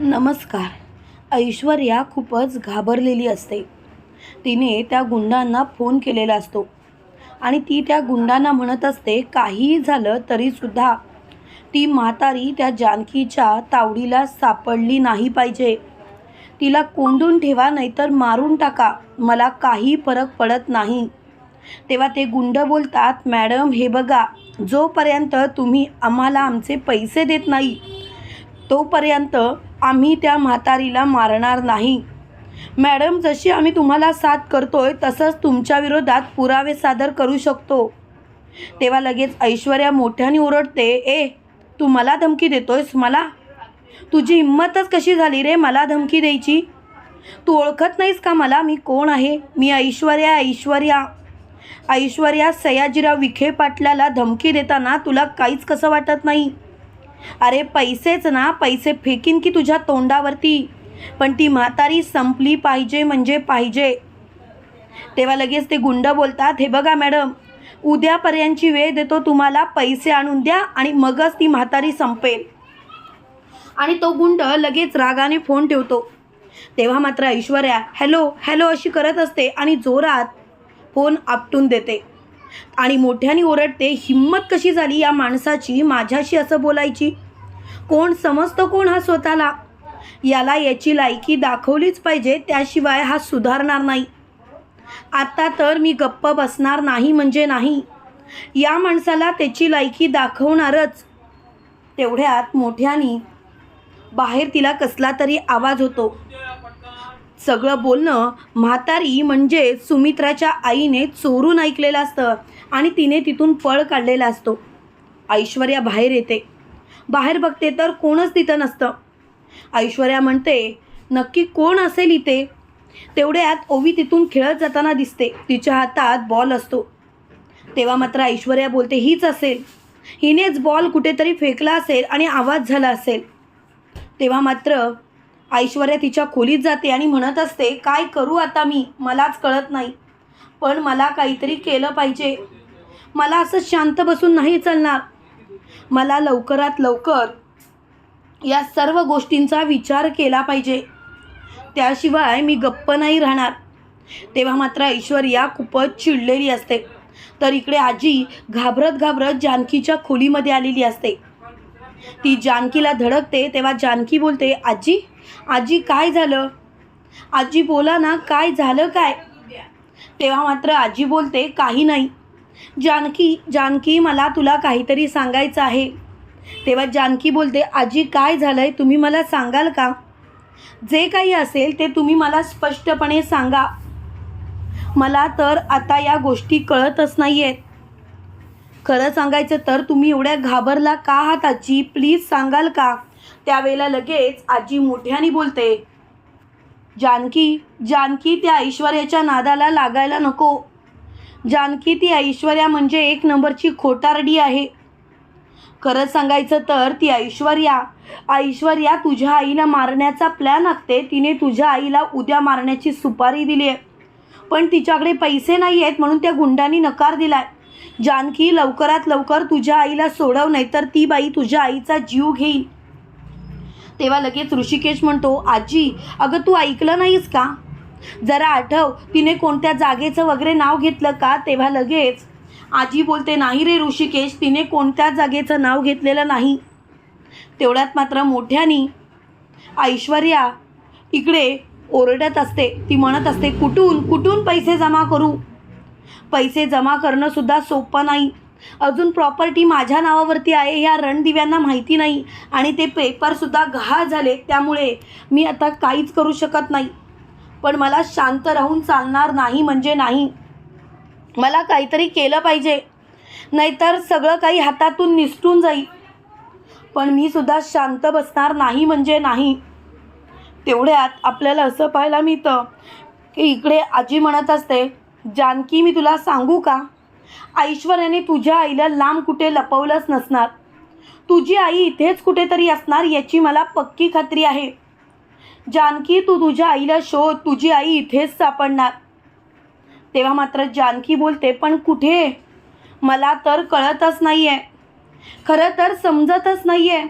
नमस्कार. ऐश्वर्या खूपच घाबरलेली असते. तिने त्या गुंडांना फोन केलेला असतो. आणि ती त्या गुंडांना म्हणत असते काहीही झालं तरीसुद्धा ती म्हातारी त्या जानकीच्या तावडीला सापडली नाही पाहिजे. तिला कोंडून ठेवा नाहीतर मारून टाका. मला काही फरक पडत नाही. तेव्हा ते गुंड बोलतात मॅडम हे बघा जोपर्यंत तुम्ही आम्हाला आमचे पैसे देत नाही तोपर्यंत आम्ही त्या म्हातारीला मारणार नाही. मॅडम जशी आम्ही तुम्हाला साथ करतोय तसंच तुमच्या विरोधात पुरावे सादर करू शकतो. तेव्हा लगेच ऐश्वर्या मोठ्याने ओरडते ए तू मला धमकी देतोयस? मला? तुझी हिंमतच कशी झाली रे मला धमकी द्यायची? तू ओळखत नाहीस का मला? मी कोण आहे? मी ऐश्वर्या ऐश्वर्या. ऐश्वर्या सयाजीराव विखे पाटलाला धमकी देताना तुला काहीच कसं वाटत नाही. अरे पैसेच ना पैसे फेकीन की तुझ्या तोंडावरती. पण ती म्हातारी संपली पाहिजे म्हणजे पाहिजे. तेव्हा लगेच ते गुंड बोलतात हे बघा मॅडम उद्यापर्यंतची वेळ देतो तुम्हाला पैसे आणून द्या आणि मगच ती म्हातारी संपेल. आणि तो गुंड लगेच रागाने फोन ठेवतो. तेव्हा मात्र ऐश्वर्या हॅलो हॅलो अशी करत असते आणि जोरात फोन आपटून देते. आणि मोठ्याने ओरडते हिंमत कशी झाली या माणसाची? माझ्याशी असं बोलायची? कोण समजतो कोण हा स्वतःला? याला याची लायकी दाखवलीच पाहिजे त्याशिवाय हा सुधारणार नाही. आता तर मी गप्प बसणार नाही म्हणजे नाही. या माणसाला त्याची लायकी दाखवणारच. तेवढ्यात मोठ्याने बाहेर तिला कसला तरी आवाज होतो. सगळं बोलणं म्हातारी म्हणजे सुमित्राच्या आईने चोरून ऐकलेलं असतं आणि तिने तिथून पळ काढलेला असतो. ऐश्वर्या बाहेर येते. बाहेर बघते तर कोणच तिथं नसतं. ऐश्वर्या म्हणते नक्की कोण असेल इथे? तेवढ्यात ओवी तिथून खेळत जाताना दिसते. तिच्या हातात बॉल असतो. तेव्हा मात्र ऐश्वर्या बोलते हीच असेल. हिनेच बॉल कुठेतरी फेकला असेल आणि आवाज झाला असेल. तेव्हा मात्र ऐश्वर्या तिच्या खोलीत जाते आणि म्हणत असते काय करू आता मी? मलाच कळत नाही. पण मला काहीतरी केलं पाहिजे. मला असं शांत बसून नाही चालणार. मला लवकरात लवकर या सर्व गोष्टींचा विचार केला पाहिजे. त्याशिवाय मी गप्प नाही राहणार. तेव्हा मात्र ऐश्वर्या खूपच चिडलेली असते. तर इकडे आजी घाबरत घाबरत जानकीच्या खोलीमध्ये आलेली असते. ती जानकीला धडकते तेव्हा जानकी बोलते आजी आजी काय झालं? आजी बोला ना काय झालं काय? तेव्हा मात्र आजी बोलते काही नाही. जानकी जानकी मला तुला काहीतरी सांगायचं आहे. तेव्हा जानकी बोलते आजी काय झालंय? तुम्ही मला सांगाल का? जे काही असेल ते तुम्ही मला स्पष्टपणे सांगा. मला तर आता या गोष्टी कळतच नाही आहेत खरं सांगायचं तर तुम्ही एवढ्या घाबरला का आहात आजी? प्लीज सांगाल का? त्यावेळेला लगेच आजी मोठ्याने बोलते जानकी जानकी त्या ऐश्वर्याच्या नादाला लागायला नको. जानकी ती ऐश्वर्या म्हणजे एक नंबरची खोटारडी आहे. खरं सांगायचं तर ती ऐश्वर्या ऐश्वर्या तुझ्या आईला मारण्याचा प्लॅन आखते. तिने तुझ्या आईला उद्या मारण्याची सुपारी दिली आहे पण तिच्याकडे पैसे नाही आहेत म्हणून त्या गुंडांनी नकार दिलाय. जानकी लवकरात लवकर तुझ्या आईला सोडव नाहीतर ती बाई तुझ्या आईचा जीव घेईल. तेव्हा लगेच ऋषिकेश म्हणतो आजी अगं तू ऐकलं नाहीस का? जरा आठव तिने कोणत्या जागेचं वगैरे नाव घेतलं का? तेव्हा लगेच आजी बोलते नाही रे ऋषिकेश तिने कोणत्या जागेचं नाव घेतलेलं नाही. तेवढ्यात मात्र मोठ्यानी ऐश्वर्या इकडे ओरडत असते. ती म्हणत असते कुठून कुठून पैसे जमा करू? पैसे जमा करणं सुद्धा सोपं नाही. अजून प्रॉपर्टी माझ्या नावावरती आहे ह्या रणदिव्यांना माहिती नाही आणि ते पेपरसुद्धा गहाळ झाले त्यामुळे मी आता काहीच करू शकत नाही. पण मला शांत राहून चालणार नाही म्हणजे नाही. मला काहीतरी केलं पाहिजे. नाहीतर सगळं काही हातातून निसटून जाईल. पण मी सुद्धा शांत बसणार नाही म्हणजे नाही. तेवढ्यात आपल्याला असं पाहायला मिळतं की इकडे आजी म्हणत असते जानकी मी तुला सांगू का? ऐश्वर्याने तुझ्या आईला लांब कुठे लपवलंच नसणार. तुझी आई इथेच कुठेतरी असणार याची मला पक्की खात्री आहे. जानकी तू तुझ्या आईला शोध तुझी आई इथेच सापडणार. तेव्हा मात्र जानकी बोलते पण कुठे? मला तर कळतच नाही आहे खरं तर समजतच नाही आहे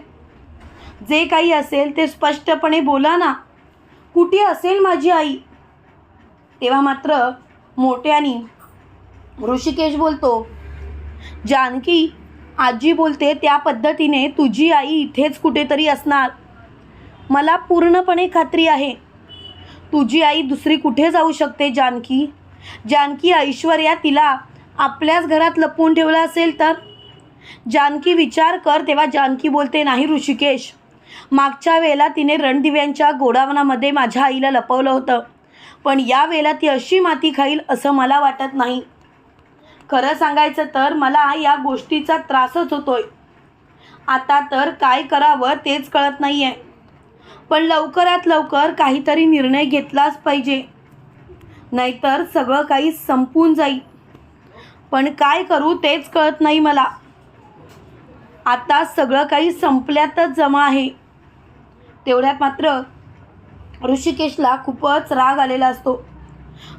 जे काही असेल ते स्पष्टपणे बोला ना. कुठे असेल माझी आई? तेव्हा मात्र मोठ्याने ऋषिकेश बोलतो जानकी आजी बोलते त्या पद्धतीने तुझी आई इथेच कुठेतरी असणार. मला पूर्णपणे खात्री आहे. तुझी आई दुसरी कुठे जाऊ शकते जानकी? जानकी ऐश्वर्या तिला आपल्याच घरात लपवून ठेवलं असेल तर? जानकी विचार कर तेव्हा जानकी बोलते नाही ऋषिकेश. मागच्या वेळेला तिने रणदिव्यांच्या गोडावनामध्ये माझ्या आईला लपवलं होतं. पण या वेळेला ती अशी माती खाईल असं मला वाटत नाही. खरं सांगायचं तर मला या गोष्टीचा त्रासच होतोय. आता तर काय करावं तेच कळत नाही आहे पण लवकरात लवकर काहीतरी निर्णय घेतलाच पाहिजे. नाहीतर सगळं काही संपून जाईल. पण काय करू तेच कळत नाही मला. आता सगळं काही संपल्यातच जमा आहे. तेवढ्यात मात्र ऋषिकेशला खूपच राग आलेला असतो.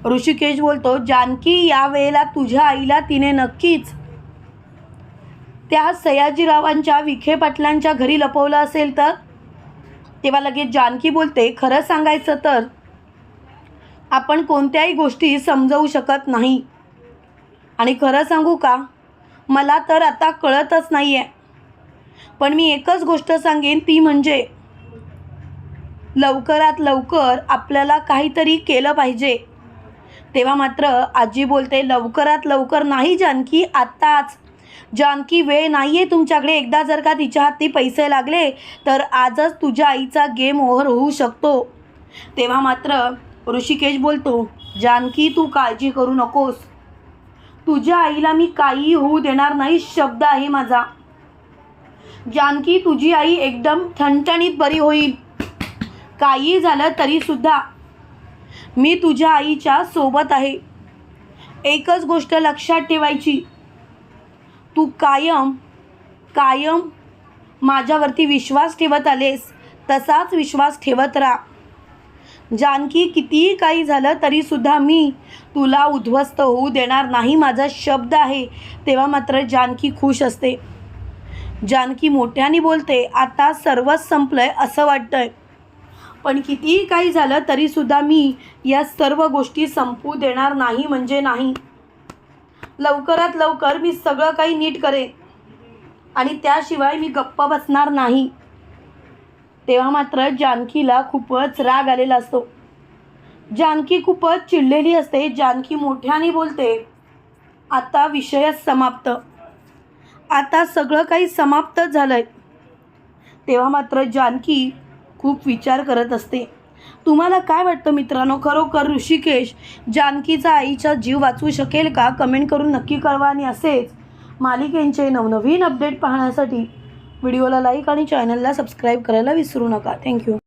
ऋषिकेश बोलतो जानकी या वेळेला तुझ्या आईला तिने नक्कीच त्या सयाजीरावांच्या विखे पाटलांच्या घरी लपवलं असेल तर? तेव्हा लगेच जानकी बोलते खरं सांगायचं तर आपण कोणत्याही गोष्टी समजवू शकत नाही. आणि खरं सांगू का? मला तर आता कळतच नाही आहे पण मी एकच गोष्ट सांगेन ती म्हणजे लवकरात लवकर आपल्याला काहीतरी केलं पाहिजे. तेव्हा मात्र आजी बोलते लवकरात लवकर नाही जानकी आत्ताच. जानकी वेळ नाही आहे तुमच्याकडे. एकदा जर का तिच्या हाती पैसे लागले तर आजच तुझ्या आईचा गेम ओव्हर होऊ शकतो. तेव्हा मात्र ऋषिकेश बोलतो जानकी तू काळजी करू नकोस. तुझ्या आईला मी काही होऊ देणार नाही शब्द आहे माझा. जानकी तुझी आई एकदम ठणठणीत बरी होईल. काही झालं तरीसुद्धा मी तुझ्या आईच्या सोबत आहे. एकच गोष्ट लक्षात ठेवायची. तू कायम कायम माझ्यावरती विश्वास ठेवत आलेस तसाच विश्वास ठेवत राहा. जानकी कितीही काही झालं तरीसुद्धा मी तुला उद्ध्वस्त होऊ देणार नाही. माझा शब्द आहे तेव्हा मात्र जानकी खुश असते. जानकी मोठ्याने बोलते आता सर्वच संपलं आहे असं वाटतं आहे पण कितीही काही झालं तरीसुद्धा मी या सर्व गोष्टी संपू देणार नाही म्हणजे नाही. लवकरात लवकर मी सगळं काही नीट करेन. आणि त्याशिवाय मी गप्प बसणार नाही. तेव्हा मात्र जानकीला खूपच राग आलेला असतो. जानकी खूपच चिडलेली असते. जानकी मोठ्याने बोलते आता विषयच समाप्त. आता सगळं काही समाप्तच झालंय. तेव्हा मात्र जानकी खूप विचार करत असते. तुम्हाला काय वाटतं मित्रांनो? खरोखर ऋषिकेश जानकीचा आईचा जीव वाचवू शकेल का? कमेंट करून नक्की कळवा आणि असेच मालिकेंचे नवनवीन अपडेट पाहण्यासाठी. व्हिडिओला लाईक आणि चॅनलला सबस्क्राईब करायला विसरू नका. थँक्यू